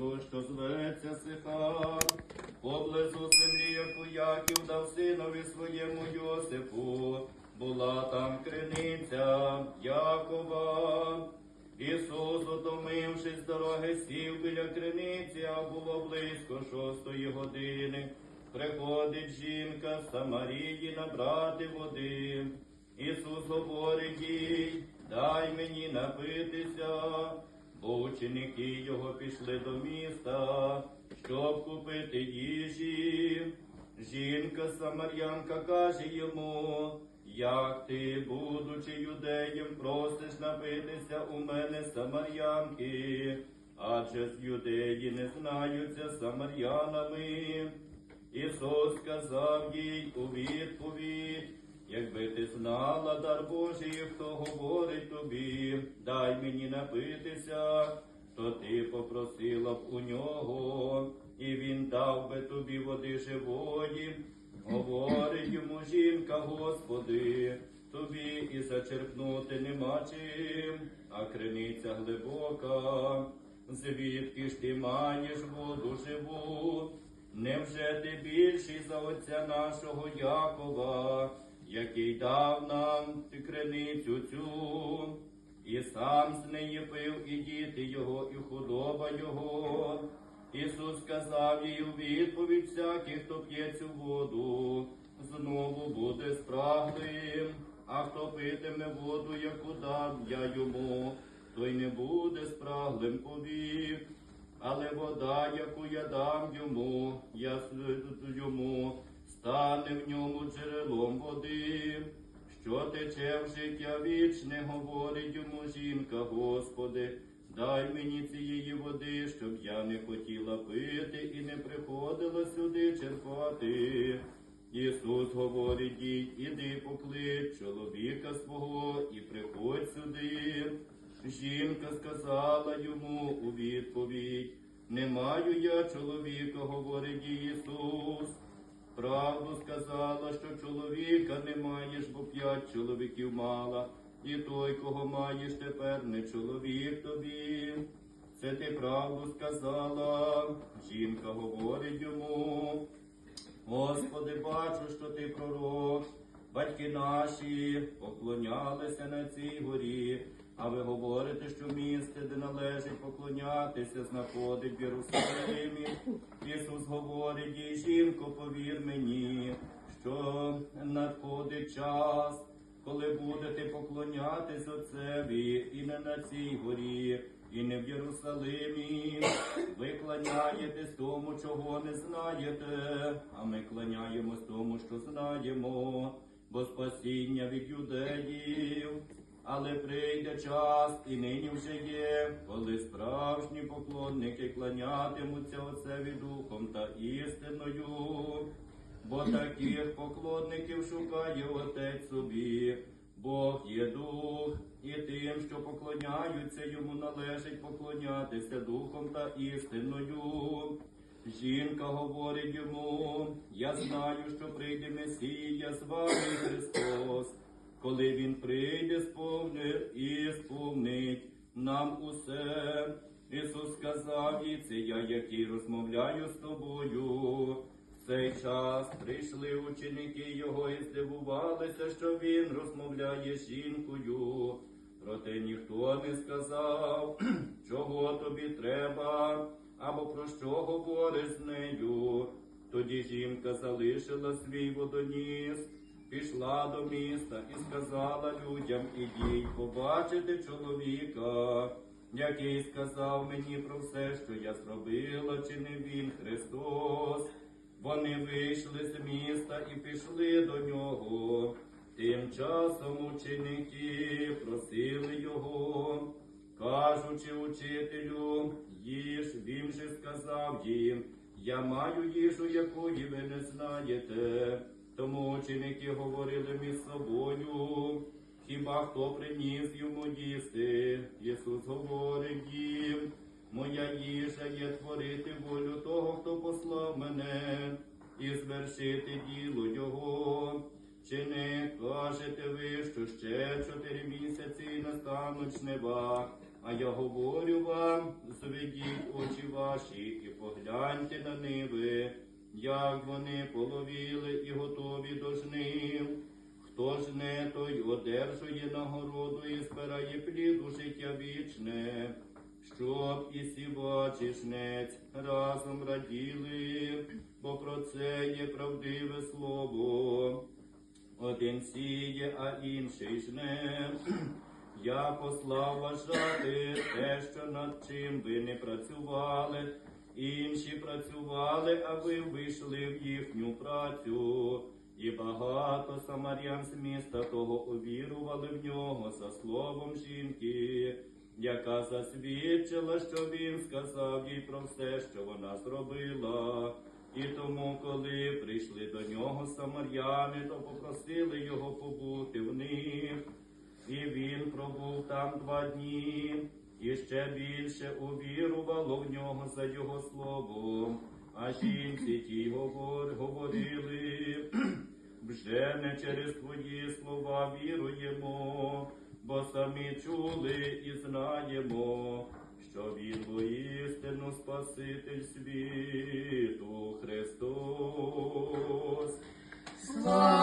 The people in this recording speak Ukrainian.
Єгипетського, що зветься Сихар, поблизу землі, яку Яків дав синові своєму Йосипу, була там криниця Якова. Ісус, утомившись дороги, сів біля криниці, а було близько шостої години. Приходить жінка з Самарії набрати води. Ісус говорить їй, дай мені напитися, бо ученики його пішли до міста, щоб купити їжі. Жінка Самарянка каже йому, як ти, будучи юдеєм, просиш напитися у мене самарянки, адже з юдеї не знаються самарянами. Ісус сказав їй у відповідь, якби ти знала дар Божий, хто говорить тобі, дай мені напитися, то ти попросила б у нього, і він дав би тобі води живої. Говорить йому жінка, Господи, тобі і зачерпнути нема чим, а криниця глибока. Звідки ж ти маєш воду живу? Невже ти більший за отця нашого Якова, який дав нам ти цю, і сам з неї пив, і діти його, і худоба його. Ісус сказав їй у відповідь всякий, хто п'є цю воду, знову буде спраглим, а хто питиме воду, яку дам я йому, той не буде спраглим повік. Але вода, яку я дам йому, я йому, стане в ньому джерелом води, що тече в життя вічне, говорить йому жінка, Господи, дай мені цієї води, щоб я не хотіла пити і не приходила сюди черпати. Ісус говорить їй, іди поклич чоловіка свого і приходь сюди. Жінка сказала йому у відповідь, не маю я чоловіка, говорить Ісус. Правду сказала, що чоловіка не маєш, бо п'ять чоловіків мала, і той, кого маєш тепер, не чоловік тобі. Це ти правду сказала. Жінка говорить йому. Господи, бачу, що ти пророк. Батьки наші поклонялися на цій горі, а ви говорите, що місце, де належить поклонятися, знаходить в Єрусалимі. Ісус говорить їй, жінко, повір мені, що надходить час, коли будете поклонятись Отцеві і не на цій горі, і не в Єрусалимі. Ви кланяєтесь тому, чого не знаєте, а ми кланяємось тому, що знаємо, бо спасіння від юдеїв. Але прийде час, і нині вже є, коли справжні поклонники кланятимуться Отцеві Духом та істиною. Бо таких поклонників шукає Отець собі. Бог є дух, і тим, що поклоняються йому, належить поклонятися духом та істиною. Жінка говорить йому, я знаю, що прийде Месія, з вами Христос. Коли він прийде, сповнить і сповнить нам усе. Ісус сказав їй, це я, який розмовляю з тобою. В цей час прийшли ученики його і здивувалися, що він розмовляє з жінкою. Проте ніхто не сказав, чого тобі треба, або про що говориш з нею. Тоді жінка залишила свій водоніс, пішла до міста і сказала людям, ідіть, побачите чоловіка, який сказав мені про все, що я зробила, чи не він Христос. Вони вийшли з міста і пішли до нього. Тим часом ученики просили його, кажучи учителю, їж, він же сказав їм, я маю їжу, якої ви не знаєте. Тому ученики говорили між собою, хіба хто приніс йому їсти? Ісус говорить їм, моя їжа є творити волю того, хто послав мене, і звершити діло Його. Чи не кажете ви, що ще чотири місяці настануть жнива, А я говорю вам, зведіть очі ваші і погляньте на ниви, як вони половіли і готові до жнив. Хто жне, той одержує нагороду і збирає плід у життя вічне, щоб і сівач, і жнець разом раділи, бо про це є правдиве слово. Один сіє, а інший жне. Я послав вважати те, що над чим ви не працювали, інші працювали, а ви вийшли в їхню працю. І багато самарян з міста того увірували в нього за словом жінки, яка засвідчила, що він сказав їй про все, що вона зробила. І тому, коли прийшли до нього самаряни, то попросили його побути в них. І він пробув там два дні, і ще більше увірувало в нього за його словом. А жінці ті говор- говорили, вже не через твої слова віруємо, бо самі чули і знаємо, що він воістину Спаситель світу Христос. Слава